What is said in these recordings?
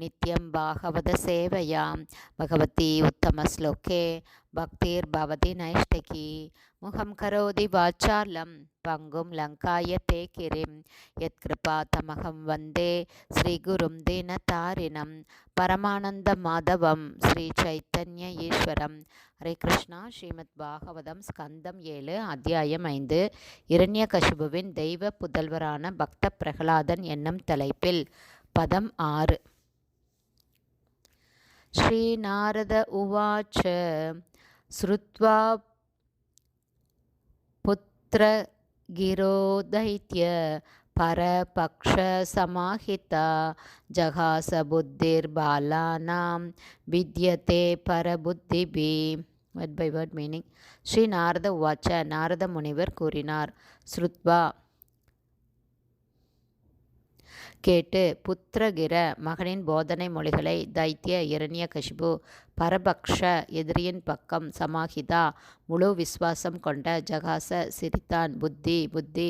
நித்யம் பாகவத சேவையாம். பகவதி உத்தம ஸ்லோகே. பக்தீர் பவதி நைஷ்டகி. முகம் கரோதி வாச்சாலம். பங்கும் லங்காய தே எத் கிருபா தமகம் வந்தே ஸ்ரீகுரும் தீனதாரிணம் பரமானந்த மாதவம். ஸ்ரீ சைத்தன்ய ஈஸ்வரம். ஹரே கிருஷ்ணா. ஸ்ரீமத் பாகவதம் ஸ்கந்தம் ஏழு அத்தியாயம் ஐந்து. இரண்ய கசுபுவின் தெய்வ புதல்வரான பக்த பிரகலாதன் என்னும் தலைப்பில். பதம் ஆறு. ஸ்ரீநாரத உவாச்ச ஸ்ருத்வா புத்திர गिरोदैत्य परपक्षसमाहिता जहासबुद्धिर्बालानां विद्यते परबुद्धिभिः word by word meaning Shri Narada உவாச்ச நாரத முனிவர் கூறினார் ஸ்ருத்வா கேட்டு புத்திரகிர மகனின் போதனை மொழிகளை தைத்திய இரண்ய கஷிபு பரபக்ஷ எதிரியின் பக்கம் சமாஹிதா முழு விஸ்வாசம் கொண்ட ஜகாச சிரித்தான் புத்தி புத்தி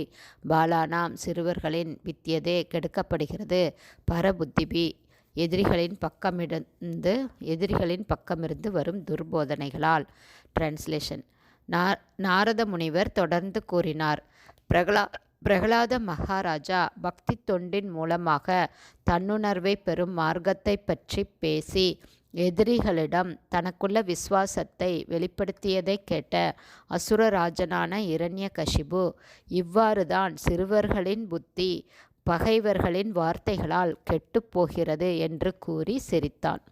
பாலானாம் சிறுவர்களின் வித்தியதே கெடுக்கப்படுகிறது. பரபுத்திபி எதிரிகளின் பக்கமிருந்து எதிரிகளின் பக்கமிருந்து வரும் துர்போதனைகளால். டிரான்ஸ்லேஷன் நாரத முனிவர் தொடர்ந்து கூறினார் பிரகலா பிரகலாத மகாராஜா பக்தி தொண்டின் மூலமாக தன்னுணர்வை பெறும் மார்க்கத்தை பற்றி பேசி எதிரிகளிடம் தனக்குள்ள விசுவாசத்தை வெளிப்படுத்தியதை கேட்ட அசுரராஜனான இரண்ய கஷிபு இவ்வாறுதான் சிறுவர்களின் புத்தி பகைவர்களின் வார்த்தைகளால் கெட்டுப்போகிறது என்று கூறி சிரித்தான்.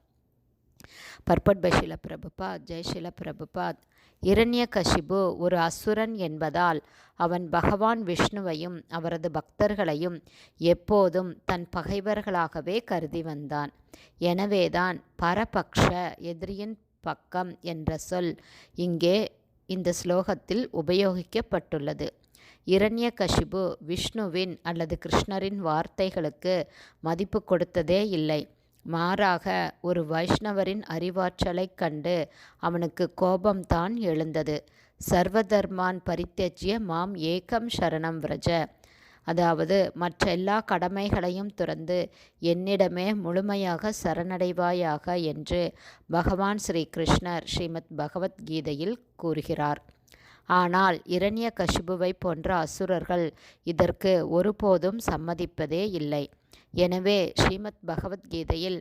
பர்பட்பைஷில பிரபுபாத் ஜெய்ஷில பிரபுபாத் இரண்ய கஷிபு ஒரு அசுரன் என்பதால் அவன் பகவான் விஷ்ணுவையும் அவரது பக்தர்களையும் எப்போதும் தன் பகைவர்களாகவே கருதி வந்தான். எனவேதான் பரபக்ஷ எதிரியின் பக்கம் என்ற சொல் இங்கே இந்த ஸ்லோகத்தில் உபயோகிக்கப்பட்டுள்ளது. இரண்ய கஷிபு விஷ்ணுவின் அல்லது கிருஷ்ணரின் வார்த்தைகளுக்கு மதிப்பு கொடுத்ததே இல்லை. மாறாக ஒரு வைஷ்ணவரின் அறிவாற்றலைக் கண்டு அவனுக்கு கோபம்தான் எழுந்தது. சர்வதர்மான் பரித்தஜ்ய மாம் ஏகம் சரணம் விரஜ. அதாவது மற்ற எல்லா கடமைகளையும் துறந்து என்னிடமே முழுமையாக சரணடைவாயாக என்று பகவான் ஸ்ரீ கிருஷ்ணர் ஸ்ரீமத் பகவத்கீதையில் கூறுகிறார். ஆனால் இரண்ய கஷிபுவை போன்ற அசுரர்கள் இதற்கு ஒருபோதும் சம்மதிப்பதே இல்லை. எனவே ஸ்ரீமத் பகவத்கீதையில்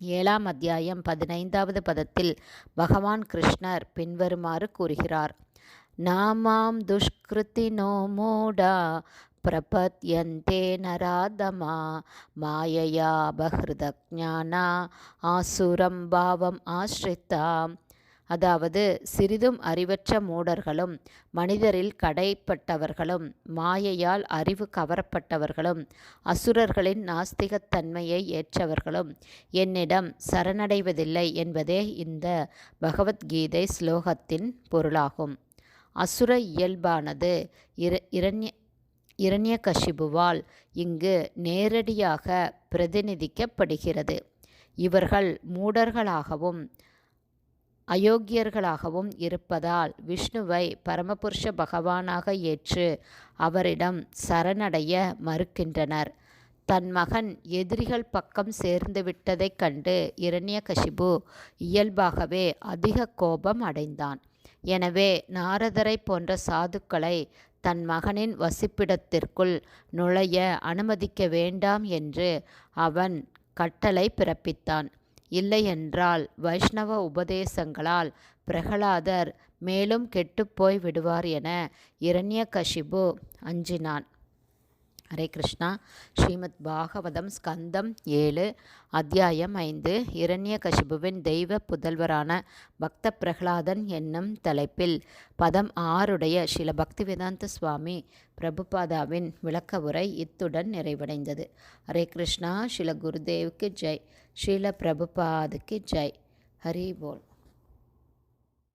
ஏழாம் அத்தியாயம் பதினைந்தாவது பதத்தில் பகவான் கிருஷ்ணர் பின்வருமாறு கூறுகிறார். நாமாம் துஷ்கிருத்தினோ மூடா பிரபத்யந்தே நராதமா மாயையா பஹிருதஜானா ஆசுரம் பாவம் ஆசிரித்தாம் அதாவது சிறிதும் அறிவற்ற மூடர்களும் மனிதரில் கடைப்பட்டவர்களும் மாயையால் அறிவு கவரப்பட்டவர்களும் அசுரர்களின் நாஸ்திகத்தன்மையை ஏற்றவர்களும் என்னிடம் சரணடைவதில்லை என்பதே இந்த பகவத்கீதை ஸ்லோகத்தின் பொருளாகும். அசுர இயல்பானது இர இரண்ய இரண்யகசிபுவால் இங்கு நேரடியாக பிரதிநிதிக்கப்படுகிறது. இவர்கள் மூடர்களாகவும் அயோக்கியர்களாகவும் இருப்பதால் விஷ்ணுவை பரமபுருஷ பகவானாக ஏற்று அவரிடம் சரணடைய மறுக்கின்றனர். தன் மகன் எதிரிகள் பக்கம் சேர்ந்து விட்டதைக் கண்டு இரண்யகசிபு இயல்பாகவே அதிக கோபம் அடைந்தான். எனவே நாரதரை போன்ற சாதுக்களை தன் மகனின் வசிப்பிடத்திற்குள் நுழைய அனுமதிக்க வேண்டாம் என்று அவன் கட்டளை பிறப்பித்தான். இல்லையென்றால் வைஷ்ணவ உபதேசங்களால் பிரகலாதர் மேலும் கெட்டுப்போய் விடுவார் என இரண்யகஷிபு அஞ்சினான். ஹரே கிருஷ்ணா. ஸ்ரீமத் பாகவதம் ஸ்கந்தம் ஏழு அத்தியாயம் ஐந்து இரண்ய கசிபுவின் தெய்வ புதல்வரான பக்த பிரகலாதன் என்னும் தலைப்பில் பதம் ஆறுடைய சில பக்திவேதாந்த சுவாமி பிரபுபாதாவின் விளக்க உரை இத்துடன் நிறைவடைந்தது. ஹரே கிருஷ்ணா ஸ்ரீல குருதேவுக்கு ஜெய் ஸ்ரீல பிரபுபாதுக்கு ஜெய். ஹரி போல்.